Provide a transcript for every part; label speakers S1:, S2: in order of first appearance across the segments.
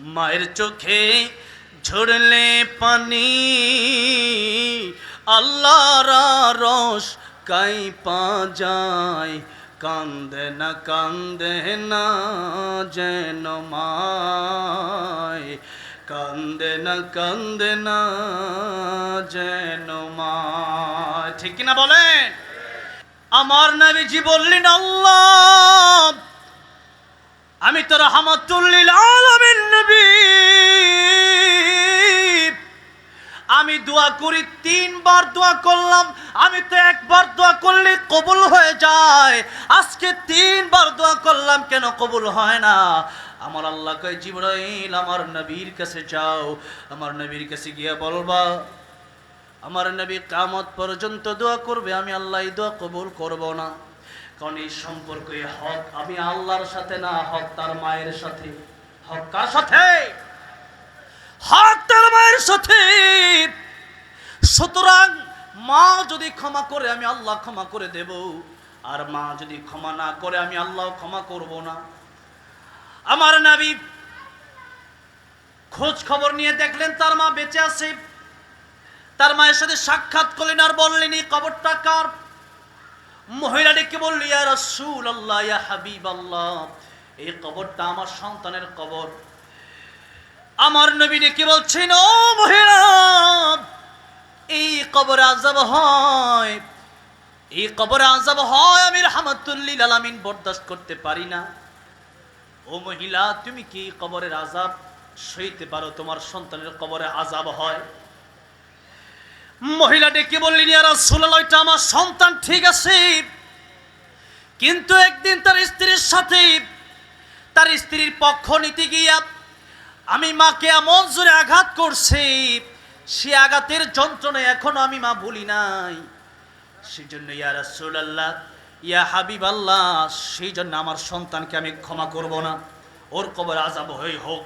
S1: মায়ের চোখে ঝরলে পানি, আল্লাহর রস কাই পা যায়, কান্দে না কান্দে না যেন মায়, কান্দে না কান্দে না যেন মায়। ঠিক কিনা বলেন? আমার নবীজি বললেন, আল্লাহ আমি তো রহমতুল্লিল আলমিন নবী। আমি দোয়া করি, তিনবার দোয়া করলাম। আমি তো একবার দোয়া করলে কবুল হয়ে যায়। আজকে তিনবার দোয়া করলাম, কেন কবুল হয় না? আমার আল্লাহ কয়, জিবরাইল, আমার নবীর কাছে যাও। আমার নবীর কাছে গিয়ে বলবা, আমার নবী কামত পর্যন্ত দোয়া করবে, আমি আল্লাহ দোয়া কবুল করব না। কারণ এই সম্পর্ক হক আমি আল্লাহর সাথে না, হক তার মায়ের সাথে? হক কার সাথে? হক তার মায়ের সাথে। সুতরাং মা যদি ক্ষমা করে, আমি আল্লাহ ক্ষমা করে দেব। আর মা যদি ক্ষমা না করে, আমি আল্লাহ ক্ষমা করব না। আমার নবী, খোঁজ খবর নিয়ে দেখলেন তার মা বেঁচে আছে। তার মায়ের সাথে সাক্ষাৎ করলেন আর বললেন, এই কবরটা কার? মহিলা ডেকে বলল, ইয়া রাসূল আল্লাহ ইয়া হাবিব আল্লাহ এই কবরটা আমার সন্তানের কবর। আমার নবী ডেকে বলছেন, ও মহিলা, এই কবরে আজাব হয়, এই কবরে আজাব হয়, আমি রহমাতুল্লিল আলামিন বরদাস্ত করতে পারি না। ও মহিলা, তুমি কি কবরের আজাব সইতে পারো? তোমার সন্তানের কবরে আজাব হয়। মহিলা ডেকে বললেন, ইয়া রাসূলুল্লাহ, এটা আমার সন্তান, ঠিক আছে। কিন্তু একদিন তার স্ত্রীর সাথে, তার স্ত্রীর পক্ষ নিতে গিয়া আমি মাকে এমন জোরে আঘাত করছি, সে আঘাতের যন্ত্রণা এখনও আমি মা ভুলি নাই। সেই জন্য ইয়া রাসূলুল্লাহ, ইয়া হাবিব আল্লাহ সেই জন্য আমার সন্তানকে আমি ক্ষমা করব না। ওর কবর আজাব হয়ে হোক।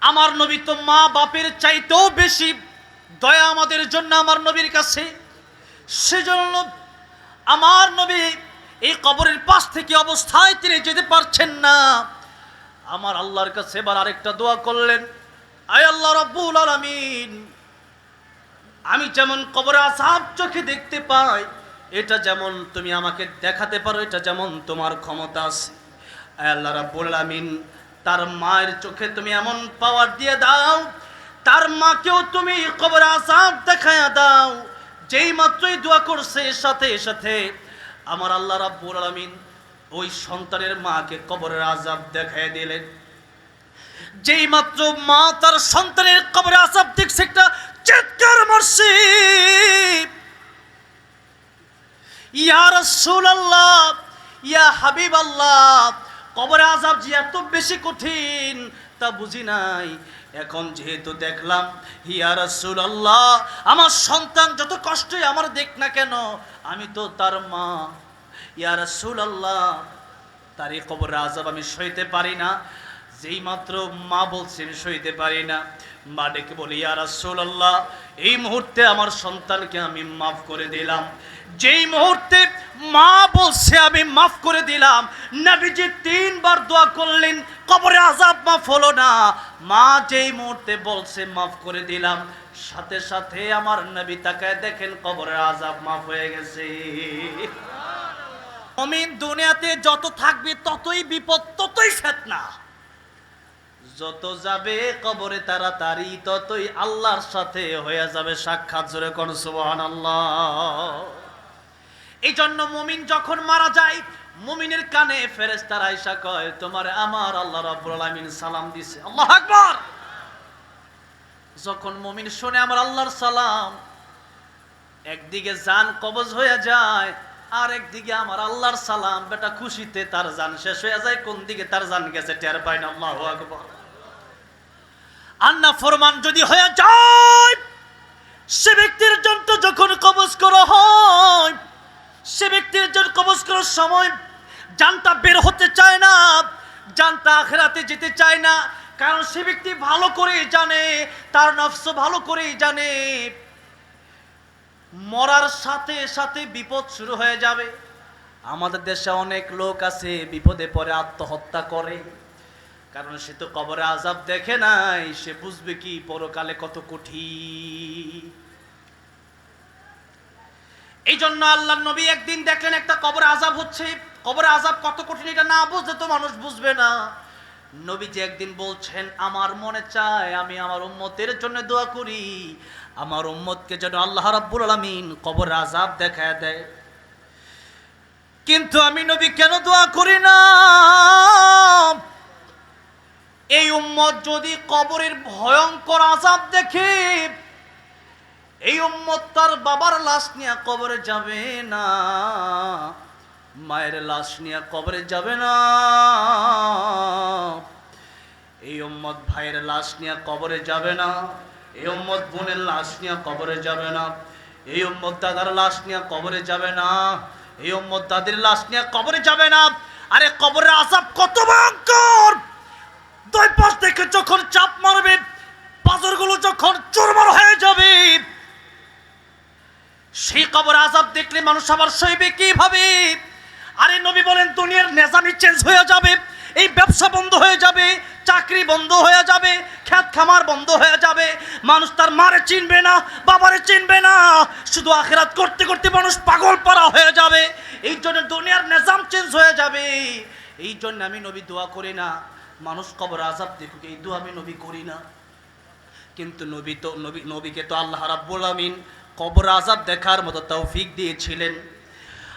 S1: আমার নবী তো মা বাপের চাইতেও বেশি দয়া আমাদের জন্য আমার নবীর কাছে। সেজন্য আমার নবী এই কবরের পাশ থেকে অবস্থায় তিনি যেতে পারছেন না। আমার আল্লাহর কাছে এবার আরেকটা দোয়া করলেন, আয় আল্লাহ রব্বুল আলামিন, আমি যেমন কবরে আসাব চোখে দেখতে পাই, এটা যেমন তুমি আমাকে দেখাতে পারো, এটা যেমন তোমার ক্ষমতা আছে। আয় আল্লাহ রাব্বুল আলামিন, তার মায়ের চোখে তুমি এমন পাওয়ার দিয়ে দাও তার মাকেও তুমি কবর আসাব দেখায়া দাও। যেই মাত্রই দোয়া করছে, সাথে সাথে আমার আল্লাহ রাব্বুল আলামিন ওই সন্তানের মাকে কবরের আজাব দেখায় দিলেন। যেই মাত্র মা তার সন্তানের কবরে আসাব দেখছে, একটা চিৎকার মারছে। ইয়া রাসূলুল্লাহ, ইয়া হাবিবাল্লাহ, কবরে আজাব যে এত বেশি কঠিন তা বুঝি নাই। এখন যেহেতু দেখলাম, ইয়া রাসূলুল্লাহ, আমার সন্তান যত কষ্টই আমার দেখ না কেন, আমি তো তার মা। ইয়া রাসূলুল্লাহ, তার এই কবর আজাব আমি সইতে পারি না। যেই মাত্র মা বলছেন সইতে পারি না। মা ডেকে বলি, ইয়া রাসূলুল্লাহ, এই মুহূর্তে আমার সন্তানকে আমি মাফ করে দিলাম। যেই মুহূর্তে মা বলছে, আমি মাফ করে দিলাম। নবীজি তিনবার দোয়া করলেন, কবরে আজাব মাফ হলো না। মা যেই মুহূর্তে বলছে, মাফ করে দিলাম। সাথে সাথে আমার নবী তাকায় দেখেন, কবরের আজাব মাফ হয়ে গেছে। অমিন দুনিয়াতে যত থাকবে, ততই বিপদ, ততই ফেতনা। যত যাবে কবরে তারা তাড়াতাড়ি, ততই আল্লাহর সাথে হয়ে যাবে সাক্ষাৎ। জোরে কোন সুবহান এই জন্য মুমিন যখন মারা যায়, মুমিনের কানে ফেরেস্তার আইসা কয়, তোমার আমার আল্লাহ রাব্বুল সালাম দিছে। আল্লাহ আকবার! যখন মুমিন শুনে আমার আল্লাহর সালাম, একদিকে জান কবজ হয়ে যায় আর একদিকে আমার আল্লাহর সালাম, বেটা, খুশিতে তার জান শেষ হয়ে যায়, কোন দিকে তার জান গেছে টের পায় না, আল্লাহু আকবার। আন্না ফরমান যদি হয়ে যায়, সে ব্যক্তির জন্য যখন কবজ করা হয় সে ব্যক্তির জন্য কবজ করার সময় জানতা বের হতে চায় না, জানটা আখেরাতে যেতে চায় না। কারণ সে ব্যক্তি ভালো করেই জানে, তার নফস ভালো করেই জানে। মরার সাথে সাথে বিপদ শুরু হয়ে যাবে। আমাদের দেশে অনেক লোক আছে, বিপদে পরে আত্মহত্যা করে। কারণ সে তো কবরে আজাব দেখে নাই, সে বুঝবে কি পরকালে কত কঠিন। এই জন্য আল্লাহ নবী একদিন দেখলেন একটা কবর আজাব হচ্ছে। কবরে আজাব কত কঠিন এটা না বুঝলে তো মানুষ বুঝবে না। নবী যে একদিন বলছেন, আমার মনে চায় আমি আমার উম্মতের জন্য দোয়া করি। আমার উম্মতকে যেন আল্লাহ রাব্বুল আলামিন কবর আজাব দেখায় দেয়। কিন্তু আমি নবী কেন দোয়া করি না? এই উম্মত যদি কবরের ভয়ঙ্কর আজাব দেখে এই উম্মত তার বাবার লাশ নিয়ে কবরে যাবে না। মায়ের লাশ নিয়ে কবরে যাবে না। এই উম্মত ভাইয়ের লাশ নিয়ে কবরে যাবে না। এই উম্মত বোনের লাশ নিয়ে কবরে যাবে না। এই উম্মত দাদার লাশ নিয়ে কবরে যাবে না। এই উম্মত দাদির লাশ নিয়ে কবরে যাবে না। আরে কবরের আজাব কত ভয়ঙ্কর! দুই পাশ থেকে যখন চাপ মারবে, পাথরগুলো যখন চুরমার হয়ে যাবে সেই কবর আজাব দেখলে মানুষ আবার সইবে কীভাবে? আরে নবী বলেন, দুনিয়ার নেজামি চেঞ্জ হয়ে যাবে, এই ব্যবসা বন্ধ হয়ে যাবে, চাকরি বন্ধ হয়ে যাবে, খ্যাত খামার বন্ধ হয়ে যাবে, মানুষ তার মারে চিনবে না, বাবারে চিনবে না, শুধু আখেরাত করতে করতে মানুষ পাগল পারা হয়ে যাবে, এই জন্য দুনিয়ার নেজাম চেঞ্জ হয়ে যাবে। এই জন্য আমি নবী দোয়া করি না, মানুষ কবর আজাব দেখুক, এই দোয়া আমি নবী করি না। কিন্তু নবী তো, নবী, নবীকে তো আল্লাহ রাব্বুল আমিন কবর আজাব দেখার মতো তৌফিক দিয়েছিলেন।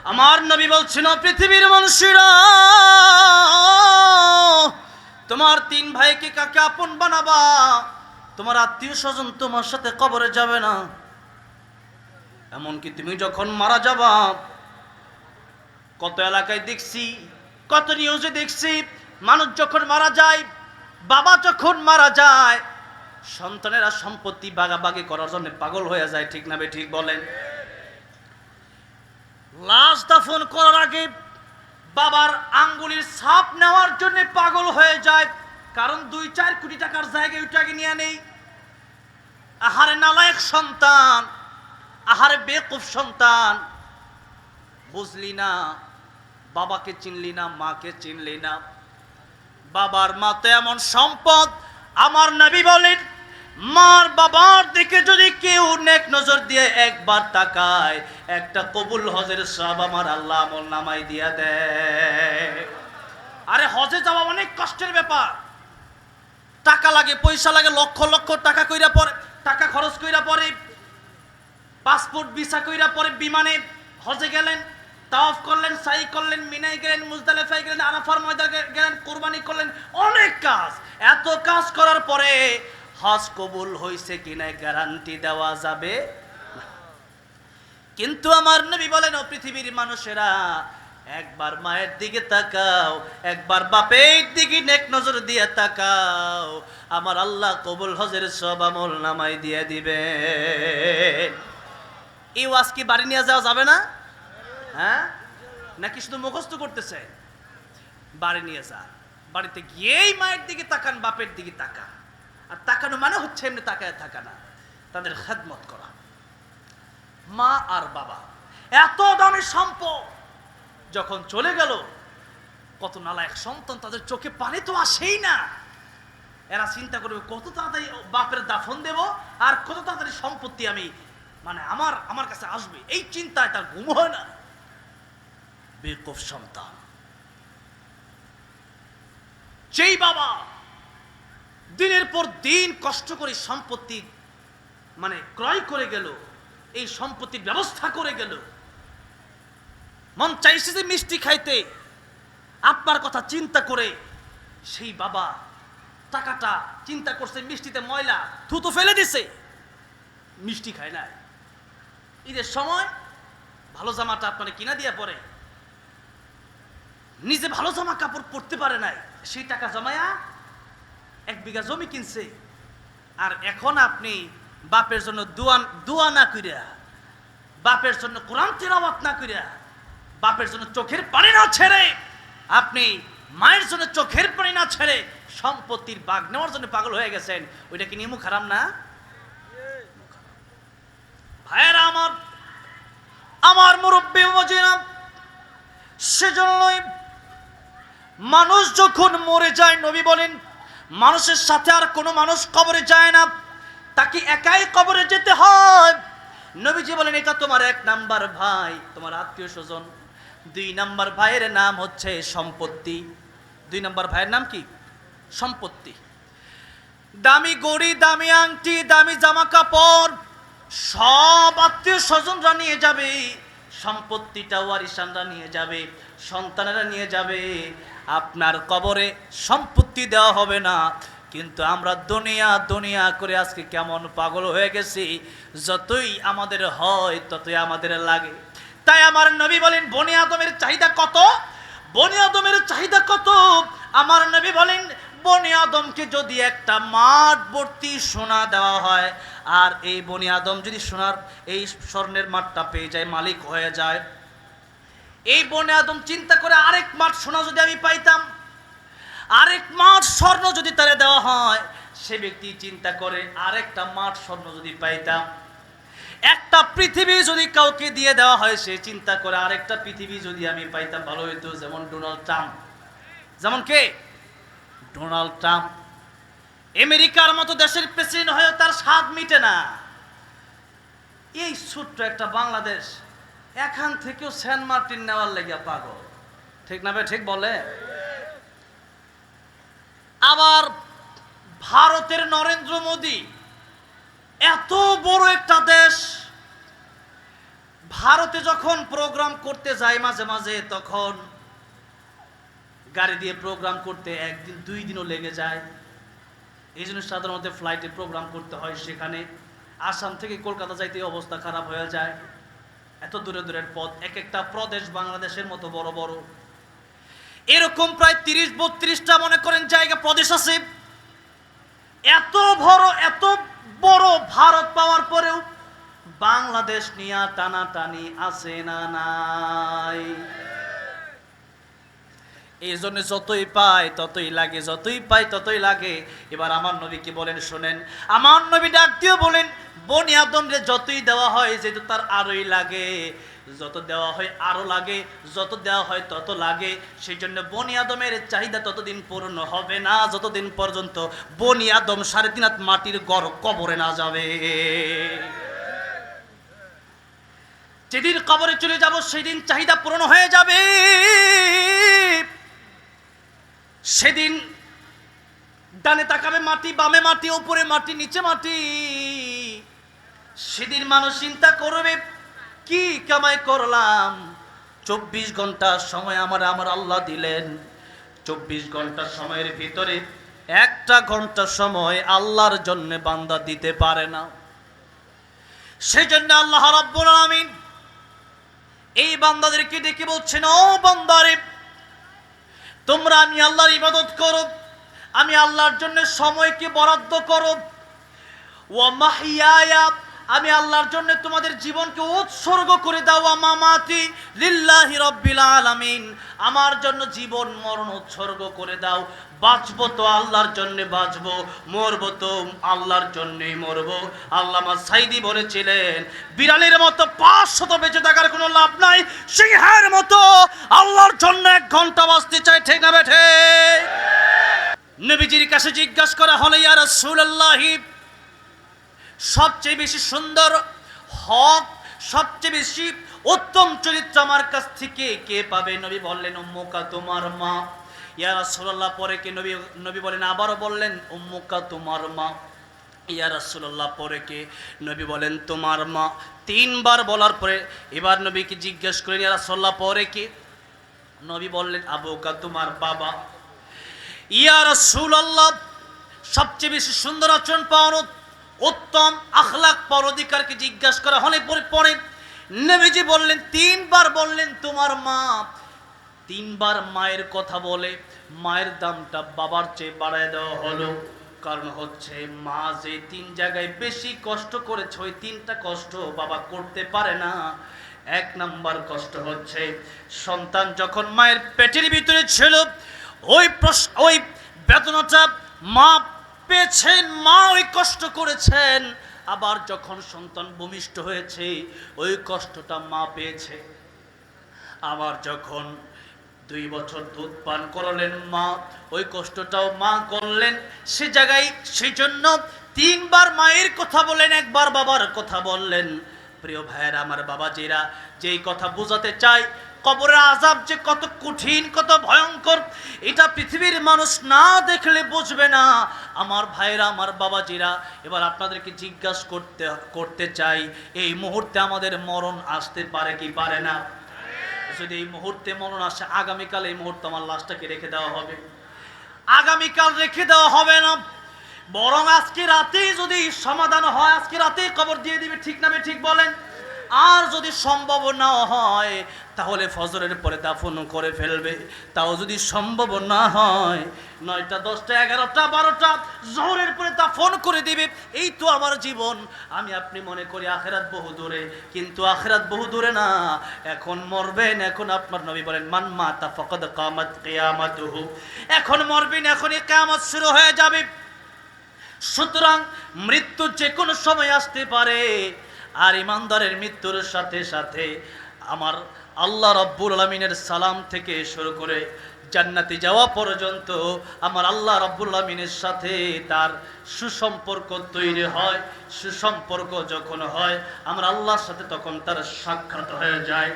S1: আমার নবী বলছেন, "ও পৃথিবীর মানুষেরা, তোমার তিন ভাইকে কাকে আপন বানাবা? তোমার আত্মীয় স্বজন তোমার সাথে কবরে যাবে না। এমনকি তুমি যখন মারা যাবা, কত এলাকায় দেখছি, কত নিউজে দেখছি, মানুষ যখন মারা যায়, বাবা যখন মারা যায় সন্তানেরা সম্পত্তি বাগাবাগি করার জন্য পাগল হয়ে যায়, ঠিক না ঠিক বলেন? লাশ দাফন করার আগে বাবার আঙ্গুলির ছাপ নেওয়ার জন্য পাগল হয়ে যায়, কারণ দুই চার কোটি টাকার জায়গায় ওইটাকে নিয়ে নেই। আহারে নালায়ক সন্তান, আহারে বেকুফ সন্তান। বুঝলি না, বাবাকে চিনলি না, মাকে চিনলি না। বাবার মাতে এমন সম্পদ, আমার নবী বলেন মার বাবার দিকে যদি কেউ নেক নজর দিয়ে একবার তাকায়, একটা কবুল হজের সব আমার আল্লাহ আমল নামাই দিয়া দেয়। আরে হজে যাওয়া অনেক কষ্টের ব্যাপার। টাকা লাগে, পয়সা লাগে, লক্ষ লক্ষ টাকা কইরা পরে, টাকা খরচ কইরা পরে, পাসপোর্ট, ভিসা কইরা পরে বিমানে হজে গেলেন, তাওয়াফ করলেন, সাই করলেন মিনাই গেলেন মুজদালেফাই গেলেন, আরাফার ময়দা গেলেন, কোরবানি করলেন, অনেক কাজ। এত কাজ করার পরে হজ কবুল হইছে কিনা গ্যারান্টি দেওয়া যাবে কিন্তু আমার নবী বলেন পৃথিবীর মানুষেরা, একবার মায়ের দিকে তাকাও, একবার বাপের দিকে নেক নজর দিয়ে তাকাও। আমার আল্লাহ কবুল হজের সব আমল নামাই দিয়ে দিবে। এই ওয়াজ কি বাড়ি নিয়ে যাওয়া যাবে না? হ্যাঁ? নাকি শুধু মুখস্থ করতেছে? বাড়ি নিয়ে যা। বাড়িতে গিয়েই মায়ের দিকে তাকান, বাপের দিকে তাকান। আর তাকানো মানে হচ্ছে এমনি তাকায় থাকা না, তাদের খেদমত করা। মা আর বাবা, এত দামি সম্পদ যখন চলে গেল, কত নালা এক সন্তান তাদের চোখে পানি তো আসেই না। এরা চিন্তা করবে, কত তাড়াতাড়ি বাপের দাফন দেব আর কত তাড়াতাড়ি সম্পত্তি আমি মানে আমার আমার কাছে আসবে। এই চিন্তায় তার ঘুম হয় না। বেকুফ সন্তান। যেই বাবা দিনের পর দিন কষ্ট করে সম্পত্তি মানে ক্রয় করে গেল, এই সম্পত্তির ব্যবস্থা করে গেল। মন চাইছে যে মিষ্টি খাইতে আপনার কথা চিন্তা করে সেই বাবা টাকাটা চিন্তা করছে মিষ্টিতে ময়লা, থুতু ফেলে দিছে। মিষ্টি খায় না ঈদের সময় ভালো জামাটা আপনারা কিনা দিয়া পরে। নিজে ভালো জামা কাপড় পরতে পারে নাই, সেই টাকা জমায়া এক বিঘা জমি কিনছে। আর এখন আপনি বাপের জন্য দোয়া দোয়া না কইরা, বাপের জন্য কোরআন তেলাওয়াত না কইরা, বাপের জন্য চোখের পানি না ছেড়ে, আপনি মায়ের জন্য চোখের পানি না ছেড়ে সম্পত্তির বাগ নেওয়ার জন্য পাগল হয়ে গেছেন, ওইটা কি নিয়ম খারাপ না? ভাইয়েরা আমার আমার মুরব্বী মজিনা, সেজন্যই মানুষ যখন মরে যায়, নবী বলেন মানুষের সাথে আর কোনো মানুষ কবরে যায় না। তাকে একাই কবরে যেতে হয়। নবীজি বলেন, এটা তোমার এক নাম্বার ভাই, তোমার আত্মীয় স্বজন। দুই নাম্বার ভাইয়ের নাম হচ্ছে সম্পত্তি। দুই নাম্বার ভাইয়ের নাম কি? সম্পত্তি। দামি গড়ি, দামি আংটি, দামি জামা কাপড়, সব আত্মীয় স্বজনরা নিয়ে যাবে। সম্পত্তিটা ওয়ারিসানরা নিয়ে যাবে, সন্তানেরা নিয়ে যাবে। আপনার কবরে সম্পত্তি দেওয়া হবে না। কিন্তু আমরা দুনিয়া দুনিয়া করে আজকে কেমন পাগল হয়ে গেছি। যতই আমাদের হয়, ততই আমাদের লাগে। তাই আমার নবী বলেন, বনি আদমের চাহিদা কত? বনি আদমের চাহিদা কত? আমার নবী বলেন, বনি আদমকে যদি একটা মাঠ ভর্তি সোনা দেওয়া হয় আর এই বনি আদম যদি সোনার এই স্বর্ণের মাঠটা পেয়ে যায়, মালিক হয়ে যায়। এই বনে আদম চিন্তা করে আরেক মাঠ সোনা যদি আমি পাইতাম, আরেক মাঠ স্বর্ণ যদি তারে দেওয়া হয়, সে ব্যক্তি চিন্তা করে আরেকটা মাঠ স্বর্ণ যদি পাইতাম। একটা পৃথিবী যদি কাউকে দিয়ে দেওয়া হয়, সে চিন্তা করে আরেকটা পৃথিবী যদি আমি পাইতাম। ভালো হইতো যেমন ডোনাল্ড ট্রাম্প। যেমন কে? Donald Trump. আমেরিকার মতো দেশের প্রেসিডেন্ট হয়েও তার স্বাদ মিটে না। এই ছোট্ট একটা বাংলাদেশ, এখান থেকেও সেন্ট মার্টিন নেওয়ার লেগে পাগল। ঠিক না ভাই, ঠিক বলে? আবার ভারতের নরেন্দ্র মোদী, এত বড় একটা দেশ, ভারতে যখন প্রোগ্রাম করতে যায় মাঝে মাঝে, তখন গাড়ি দিয়ে প্রোগ্রাম করতে একদিন, দুই দিনও লেগে যায়। এই জন্য সাধারণত ফ্লাইটে প্রোগ্রাম করতে হয় সেখানে। আসাম থেকে কলকাতা যাইতে অবস্থা খারাপ হয়ে যায়। এত দূরে দূরের পথ, এক একটা প্রদেশ বাংলাদেশের মতো বড় বড়। এরকম প্রায় তিরিশ, বত্রিশটা মনে করেন জায়গা প্রদেশ আছে। এত বড় এত বড় ভারত পাওয়ার পরেও বাংলাদেশ নিয়ে টানাটানি আছে না নাই। এই জন্য যতই পায়, ততই লাগে, যতই পাই ততই লাগে। এবার আমার নবী কি বলেন শোনেন? আমার নবী ডাক দিয়ে বলেন, বনি আদমরে যতই দেওয়া হয় যেহেতু তার আরোই লাগে। যত দেওয়া হয় আরও লাগে, যত দেওয়া হয় তত লাগে। সেই জন্য বনি আদমের চাহিদা ততদিন পূর্ণ হবে না, যতদিন পর্যন্ত বনি আদম সাড়ে তিন হাত মাটির গড় কবরে না যাবে। যেদিন কবরে চলে যাব সেদিন চাহিদা পূরণ হয়ে যাবে। সেদিন ডানে তাকাবে মাটি, বামে মাটি, উপরে মাটি, নিচে মাটি। সেদিন মানুষ চিন্তা করবে, কি কামাই করলাম? চব্বিশ ঘণ্টা সময় আমার আমার আল্লাহ দিলেন। চব্বিশ ঘণ্টা সময়ের ভিতরে একটা ঘণ্টা সময় আল্লাহর জন্য বান্দা দিতে পারে না। সেই জন্য আল্লাহ রাব্বুল আলামিন এই বান্দাদেরকে ডেকে বলছেন, ও বান্দারে তোমরা আমি আল্লাহর ইবাদত করো। আমি আল্লাহর জন্য সময়কে বরাদ্দ করো। ও আমি আল্লাহর জন্য তোমাদের জীবনকে উৎসর্গ করে দাও মামাতি লিল্লাহি রব্বিল আলামিন। আমার জন্য জীবন, মরণ উৎসর্গ করে দাও। বাঁচবো তো আল্লাহর জন্য বাঁচবো, মরবো তো আল্লাহর জন্যই মরবো। আল্লামা সাইদি বলেছিলেন, বিড়ালের মতো পাঁচশত বেঁচে থাকার কোনো লাভ নাই সিংহের এক ঘণ্টা বাঁচতে চাই ঠিক না বেঠে? নবীজির কাছে জিজ্ঞাসা করা হলো, ইয়া রাসূলুল্লাহি, সবচেয়ে বেশি সুন্দর হক, সবচেয়ে বেশি উত্তম চরিত্র আমার কাছ থেকে কে পাবে? নবী বললেন, উম্মুকা তোমার মা। ইয়া রাসূলুল্লাহ, পরে কে নবী নবী বলেন, আবারও বললেন, উম্মুকা তোমার মা। ইয়া রাসূলুল্লাহ, পরে কে নবী বলেন, তোমার মা। তিনবার বলার পরে এবার নবীকে জিজ্ঞেস করেন ইয়া রাসূলুল্লাহ, পরে কে? নবী বললেন আবুকা তোমার বাবা। ইয়া রাসূলুল্লাহ, সবচেয়ে বেশি সুন্দর আচরণ পাওয়ানো উত্তম আখলাক পর অধিকারকে জিজ্ঞাসা করা হলে পরে পরে নবীজি বললেন, তিনবার বললেন, তোমার মা। তিনবার মায়ের কথা বলে, মায়ের দামটা বাবার চেয়ে বাড়ায় দেওয়া হলো। কারণ হচ্ছে, মা যে তিন জায়গায় বেশি কষ্ট করেছে, ওই তিনটা কষ্ট বাবা করতে পারে না। এক নাম্বার কষ্ট হচ্ছে। সন্তান যখন মায়ের পেটের ভিতরে ছিল, ওই ওই বেদনাটা মা পেয়েছেন, মা ওই কষ্ট করেছেন। আবার যখন সন্তান ভূমিষ্ঠ হয়েছে, ওই কষ্টটা মা পেয়েছে। আবার যখন দুই বছর দুধ পান করলেন মা, ওই কষ্টটাও মা করলেন। সে জায়গায় সেই জন্য তিনবার মায়ের কথা বলেন, একবার বাবার কথা বললেন। প্রিয় ভাইয়েরা, আমার বাবাজিরা, যেই কথা বোঝাতে চাই, কবরের আজাব যে কত কঠিন, কত ভয়ঙ্কর, এটা পৃথিবীর মানুষ না দেখলে বুঝবে না। আমার ভাইরা আমার বাবাজিরা, এবার আপনাদেরকে জিজ্ঞাসা করতে করতে চাই, এই মুহূর্তে আমাদের মরণ আসতে পারে কি পারে না? যদি এই মুহূর্তে মরণ আসে, আগামীকাল এই মুহূর্তে আমার লাশটাকে রেখে দেওয়া হবে। আগামীকাল রেখে দেওয়া হবে না। বরং আজকে রাতেই যদি সমাধান হয়, আজকে রাতেই খবর দিয়ে দিবে, ঠিক নামে ঠিক বলেন? আর যদি সম্ভব না হয়, তাহলে ফজরের পরে দাফন করে ফেলবে। তাও যদি সম্ভব না হয়, নয়টা, দশটা, এগারোটা, বারোটা, জহরের পরে দাফন করে দিবে। এই তো আমার জীবন। আমি আপনি মনে করি আখেরাত বহু দূরে, কিন্তু আখেরাত বহু দূরে না। এখন মরবেন, এখন আপনার নবী বলেন, মান মাতা ফকদ কামাত কিয়ামাতুহু। এখন মরবেন, এখনই কিয়ামত শুরু হয়ে যাবে। সুতরাং মৃত্যু যে কোনো সময় আসতে পারে। আর ইমানদারের মৃত্যুর সাথে সাথে আমার আল্লাহ রব্বুল আলমিনের সালাম থেকে শুরু করে জান্নাতি যাওয়া পর্যন্ত আমার আল্লাহ রব্বুল আলমিনের সাথে তার সুসম্পর্ক তৈরি হয়। সুসম্পর্ক যখন হয়, আমার আল্লাহর সাথে তখন তার সাক্ষাৎ হয়ে যায়।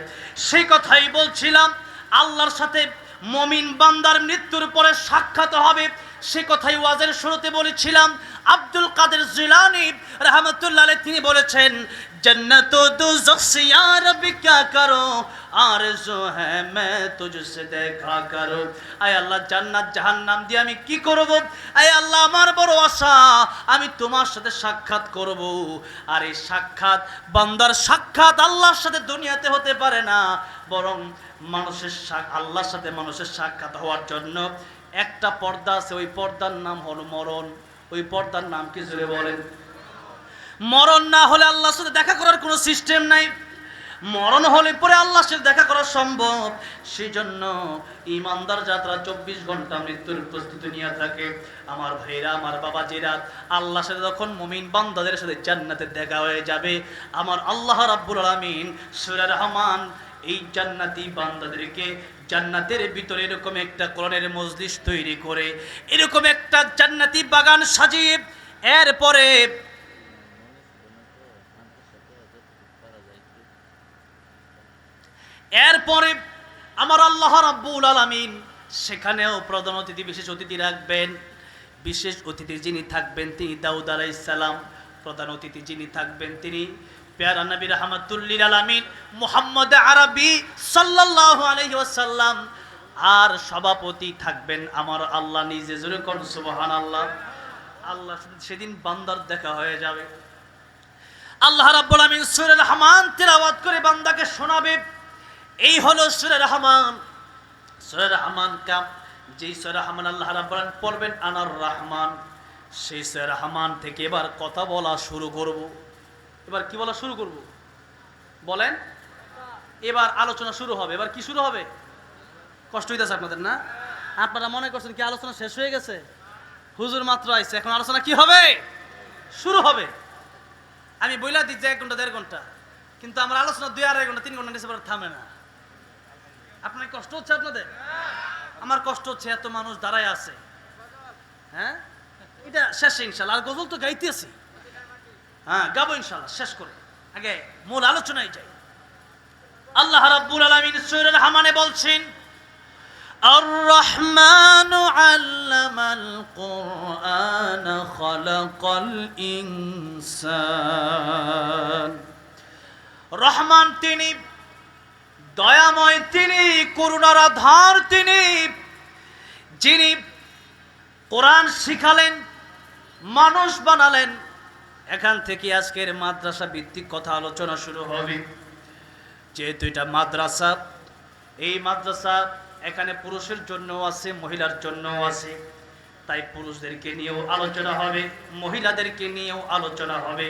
S1: সেই কথাই বলছিলাম, আল্লাহর সাথে মমিন বান্দার মৃত্যুর পরে সাক্ষাৎ হবে। সে কথাই ওয়াজের শুরুতে বলেছিলাম। আব্দুল কাদের জিলানি রহমতুল্লাহ তিনি বলেছেন, জন্নত দুজিয়া করো? আর জো হ্যাঁ তুঝসে দেখা করো। আয় আল্লাহ, জান্নাত জাহান নাম দিয়ে আমি কি করব? আয় আল্লাহ, আমার বড় আশা, আমি তোমার সাথে সাক্ষাৎ করব। আর এই সাক্ষাৎ বান্দার সাক্ষাৎ আল্লাহর সাথে দুনিয়াতে হতে পারে না, বরং মানুষের আল্লাহর সাথে মানুষের সাক্ষাৎ হওয়ার জন্য একটা পর্দা আছে, ওই পর্দার নাম হলো মরণ। ওই পর্দার নাম কি জুড়ে বলেন? মরণ না হলে আল্লাহর সাথে দেখা করার কোনো সিস্টেম নাই। মরণ হলে পরে আল্লাহর সাথে দেখা করা সম্ভব। সেই জন্য ইমানদার যাত্রা চব্বিশ ঘণ্টা মৃত্যুর প্রস্তুতি নিয়ে থাকে। আমার ভাইরা, আমার বাবা জিরা আল্লাহর সাথে যখন মুমিন বান্দাদের সাথে জান্নাতে দেখা হয়ে যাবে, আমার আল্লাহ রাব্বুল আলামিন সূরা রহমান এই জান্নাতি বান্দাদেরকে জান্নাতের ভিতরে এরকম একটা কোরআনের মজলিস তৈরি করে, এরকম একটা জান্নাতি বাগান সাজিয়ে, এরপরে এরপরে আমার আল্লাহ রাব্বুল আলামিন সেখানেও প্রধান অতিথি, বিশেষ অতিথি রাখবেন। বিশেষ অতিথি যিনি থাকবেন তিনি দাউদ আলাইসালাম প্রধান অতিথি যিনি থাকবেন তিনি পেয়ারা নবী রহমাতুল্লিল আলামিন মোহাম্মদ আরবি সাল্লাল্লাহু আলাইহি ওয়াসাল্লাম। আর সভাপতি থাকবেন আমার আল্লাহ নিজে। জোরে কোন, সুবহানাল্লাহ। আল্লাহ আল্লাহ সেদিন বান্দার দেখা হয়ে যাবে। আল্লাহ রাব্বুল আমিন সূরা রহমান তেলাওয়াত করে বান্দাকে শোনাবে। এই হলো সূরা রহমান। সূরা রহমান কাম, যেই সূরা রহমান আল্লাহ রাব্বুল আলামিন পড়বেন, আনার রহমান। সেই সূরা রহমান থেকে এবার কথা বলা শুরু করব। এবার কি বলা শুরু করব? বলেন। এবার আলোচনা শুরু হবে। এবার কি শুরু হবে? কষ্ট হইতেছে আপনাদের, না? আপনারা মনে করছেন কি আলোচনা শেষ হয়ে গেছে? হুজুর মাত্র আইছে। এখন আলোচনা কি হবে? শুরু হবে। আমি বইলা দিচ্ছি এক ঘণ্টা, দেড় ঘণ্টা। কিন্তু আমার আলোচনা দুই আড়াই ঘণ্টা, তিন ঘণ্টা পরে থামে না। আপনার কষ্ট হচ্ছে আপনাদের? আমার কষ্ট হচ্ছে এত মানুষ দাঁড়ায় আছে। হ্যাঁ? এটা শেষ ইনশাল্লাহ। আর গজল তো গাইতেছি। হ্যাঁ গাবো ইনশাল্লাহ শেষ করে আগে মূল আলোচনায় যাই আল্লাহ রাব্বুল আলামিন সূরা রহমানে বলছেন الرحمن علم القرآن خلق الإنسان রহমান তিনি দয়াময় তিনি করুণার আধার তিনি যিনি কোরআন শিখালেন মানুষ বানালেন এখান থেকে আজকের মাদ্রাসা ভিত্তিক কথা আলোচনা শুরু হবে। যেহেতু এটা মাদ্রাসা এই মাদ্রাসা এখানে পুরুষের জন্য আছে মহিলার জন্য আছে। তাই পুরুষদেরকে নিয়েও আলোচনা হবে মহিলাদেরকে নিয়েও আলোচনা হবে।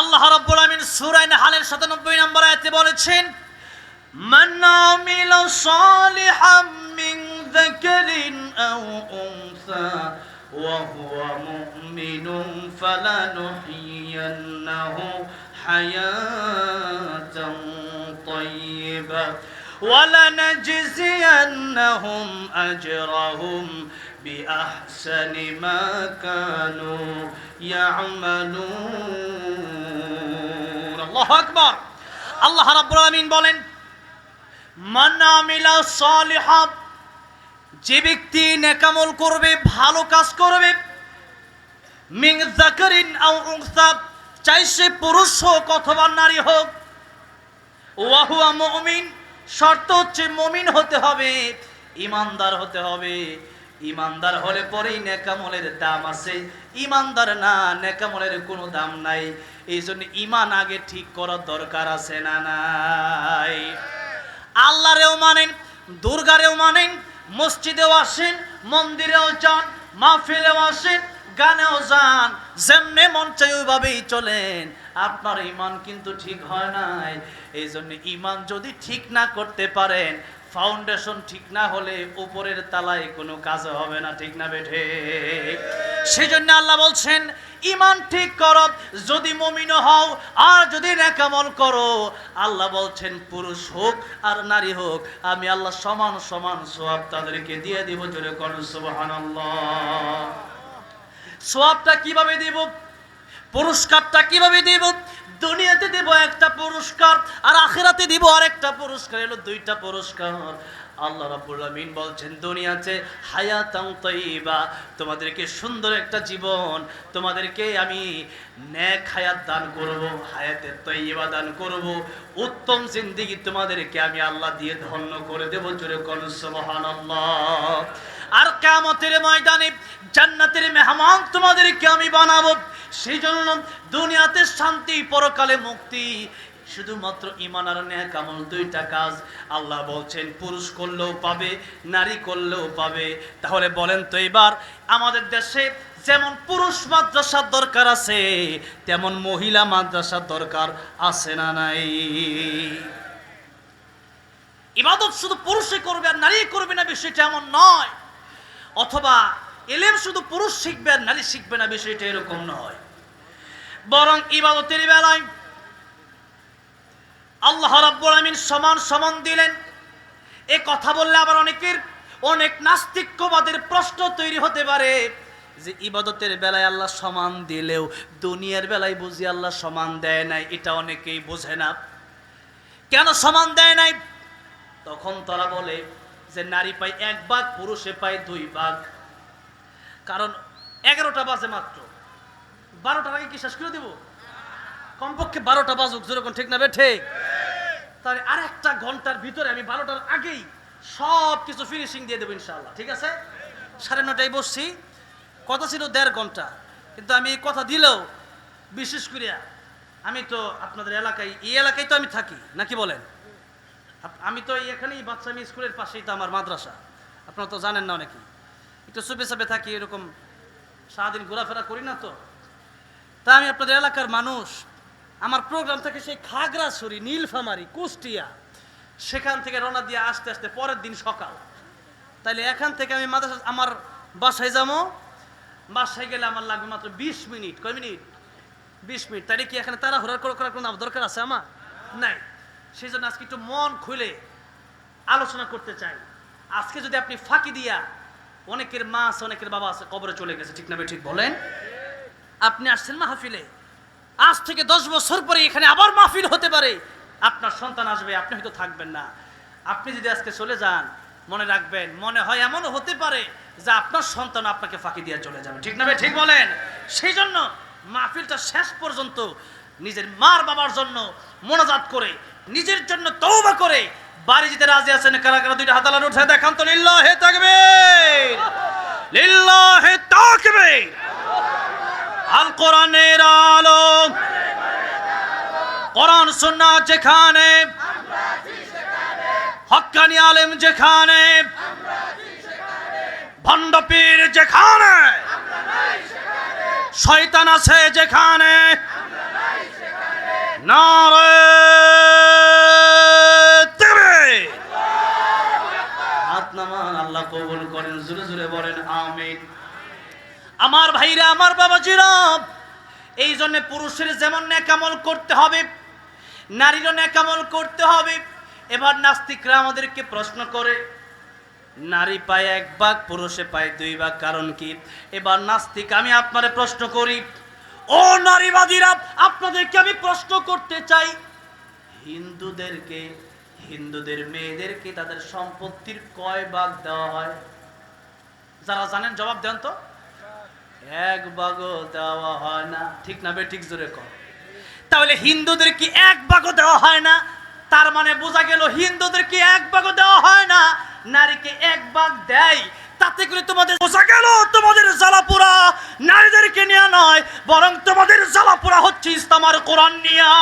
S1: আল্লাহ রাব্বুল আমিন সূরা নাহলের 97 নম্বর আয়াতে বলেছেন মান আমিলা সালিহাম মিন যাকারিন আও উনসা وهو مؤمن فلنحيينه حياة طيبة ولنجزينهم أجرهم بأحسن ما كانوا يعملون الله أكبر الله رب العالمين بولن من عمل صالحا যে ব্যক্তি নেকামল করবে, ভালো কাজ করবে, মিং যাকারিন আও উনসা, চাই সে পুরুষ হোক অথবা নারী হোক, ওয়াহুয়া মুমিন, শর্ত হচ্ছে মুমিন হতে হবে, ইমানদার হতে হবে। ইমানদার হলে পরেই নেকামলের দাম আছে, ইমানদার না, নেকামলের কোনো দাম নাই। এই জন্য ইমান আগে ঠিক করার দরকার আছে না নাই? আল্লাহরেও মানেন, দুর্গারেও মানেন মসজিদেও আসেন, মন্দিরেও যান, মাহফিলেও আসেন, গানেও যান, যেমনে মন চাই ওইভাবেই চলেন। আপনার ইমান কিন্তু ঠিক হয় নাই। এই জন্য ইমান যদি ঠিক না করতে পারেন ফাউন্ডেশন ঠিক না হলে উপরের তালায় কোনো কাজ হবে না, ঠিক না বেঠে? সেই জন্য আল্লাহ বলছেন ইমান ঠিক করো, যদি মমিন হও আর যদি নেকামল করো। আল্লাহ বলছেন, পুরুষ হোক আর নারী হোক, আমি আল্লাহ সমান সমান সোয়াব তাদেরকে দিয়ে দিব জোরে করুন সুবহানাল্লাহ। সোয়াবটা কীভাবে দিব? পুরস্কারটা কীভাবে দিব? দুনিয়াতে দেব একটা পুরস্কার আর আখেরাতে দিব আরেকটা পুরস্কার। এলো দুইটা পুরস্কার। আল্লাহ রাব্বুল আমিন বলছেন, দুনিয়াতে হায়াতাম তৈবা তোমাদেরকে সুন্দর একটা জীবন, তোমাদেরকে আমি ন্যাক হায়াত দান করব হায়াতে তৈবা দান করব। উত্তম জিন্দিগি তোমাদেরকে আমি আল্লাহ দিয়ে ধন্য করে দেব। জোরে করুন সুবহানাল্লাহ। আর কামতের ময়দানে জান্নাতের মেহমান তোমাদেরকে আমি বানাবো। সেই জন্য দুনিয়াতে শান্তি, পরকালে মুক্তি। শুধুমাত্র ইমান আর ন্যাক আমল দুইটা কাজ। আল্লাহ বলছেন, পুরুষ করলেও পাবে, নারী করলেও পাবে। তাহলে বলেন তো এবার, আমাদের দেশে যেমন পুরুষ মাদ্রাসার দরকার আছে, তেমন মহিলা মাদ্রাসার দরকার আছে না নাই? ইবাদত শুধু পুরুষে করবে আর নারী করবে না, বিষয়টা এমন নয়। অথবা এলেম শুধু পুরুষ শিখবে আর নারী শিখবে না, বিষয়টা এরকম নয়। বরং ইবাদতের বেলায় আল্লাহ রাব্বুল আমিন সমান সমান দিলেন। এ কথা বললে আবার অনেকের অনেক নাস্তিক্যবাদের প্রশ্ন তৈরি হতে পারে যে ইবাদতের বেলায় আল্লাহ সমান দিলেও, দুনিয়ার বেলায় বুঝি আল্লাহ সমান দেয় নাই, এটা অনেকেই বোঝে না। কেন সমান দেয় নাই? তখন তারা বলে যে নারী পায় এক ভাগ, পুরুষে পায় দুই ভাগ। কারণ এগারোটা বাজে মাত্র। বারোটার আগে কি শেষ করে দেবো? কমপক্ষে বারোটা বাজুক, যেরকম ঠিক না বে, ঠিক? তাহলে আর একটা ঘণ্টার ভিতরে আমি বারোটার আগেই সব কিছু ফিনিশিং দিয়ে দেবো ইনশাল্লাহ ঠিক আছে? সাড়ে নটায় বসছি। কথা ছিল দেড় ঘণ্টা, কিন্তু আমি কথা দিলেও বিশেষ করিয়া আমি তো আপনাদের এলাকায়, এই এলাকায় তো আমি থাকি নাকি বলেন? আমি তো এখানেই বাচ্চা আমি স্কুলের পাশেই তো আমার মাদ্রাসা। আপনারা তো জানেন না অনেকেই। একটু চুপে চাপে থাকি, এরকম সারাদিন ঘোরাফেরা করি না তো। তা আমি আপনাদের এলাকার মানুষ। আমার প্রোগ্রাম থাকে সেই খাগড়াছড়ি, নীলফামারি, কুষ্টিয়া, সেখান থেকে রওনা দিয়ে আসতে আসতে পরের দিন সকাল। তাইলে এখান থেকে আমি মাদ্রাসা, আমার বাসায় যাব। বাসায় গেলে আমার লাগবে মাত্র বিশ মিনিট। কয় মিনিট? বিশ মিনিট। তাহলে কি এখানে তারা হুড়ার করে করার কোনো দরকার আছে আমার? নাই। সেই জন্য আজকে একটু মন খুলে আলোচনা করতে চাই। আজকে যদি আপনি ফাঁকি দিয়া অনেকের মা আছে, অনেকের বাবা আছে, কবরে চলে গেছে, ঠিক না ঠিক বলেন? আপনি আসছেন মাহফিলে। আজ থেকে দশ বছর পরে এখানে আবার মাহফিল হতে পারে। আপনার সন্তান আসবে, আপনি হয়তো থাকবেন না। আপনি যদি আজকে চলে যান, মনে রাখবেন, মনে হয় এমনও হতে পারে যে আপনার সন্তান আপনাকে ফাঁকি দিয়ে চলে যাবে। ঠিক না ঠিক বলেন? সেই জন্য মাহফিলটা শেষ পর্যন্ত নিজের মার বাবার জন্য মনোজাত করে, নিজের জন্য তৌবা করে, বাড়ি যেতে রাজি আছেন কারা কারা? দুইটা হাতালার উঠে দেখান তো। লিল্লাহে থাকবে লিল্লাহে থাকবে আল কোরআনের আলো। কোরআন সুন্না যেখানে হক্কানি আলেম যেখানে, ভণ্ডপীর যেখানে, শয়তান আছে যেখানে, নারে আল্লাহ কবুল করেন জুড়ে জুড়ে বলেন, আমিন। আমার ভাইরা, আমার বাবা বাবাজিরা এই জন্য পুরুষের যেমন নেকামল করতে হবে, নারীরও নেকামল করতে হবে। এবার নাস্তিকরা আমাদেরকে প্রশ্ন করে, নারী পায় এক ভাগ পুরুষে পায় দুই ভাগ, কারণ কি? এবার নাস্তিক, আমি আপনারে প্রশ্ন করি, ও নারীবাদীরা, আপনাদেরকে আমি প্রশ্ন করতে চাই, হিন্দুদেরকে, হিন্দুদের মেয়েদেরকে তাদের সম্পত্তির কয় ভাগ দেওয়া হয়? যারা জানেন, জবাব দেন তো। এক ভাগও দেওয়া হয় না। ঠিক না বে, ঠিক জোরে কর। তাহলে হিন্দুদের কি এক ভাগও দেওয়া হয় না? তার মানে বোঝা গেল হিন্দুদের কি এক ভাগও দেওয়া হয় না? নারীকে এক ভাগ দেয়। তাতে করে তোমাদের বোঝা গেল তোমাদের জ্বালাপুরা নারীদেরকে নিয়ে নয়, বরং তোমাদের জ্বালাপুরা হচ্ছে ইসলামার কোরআন নিয়া।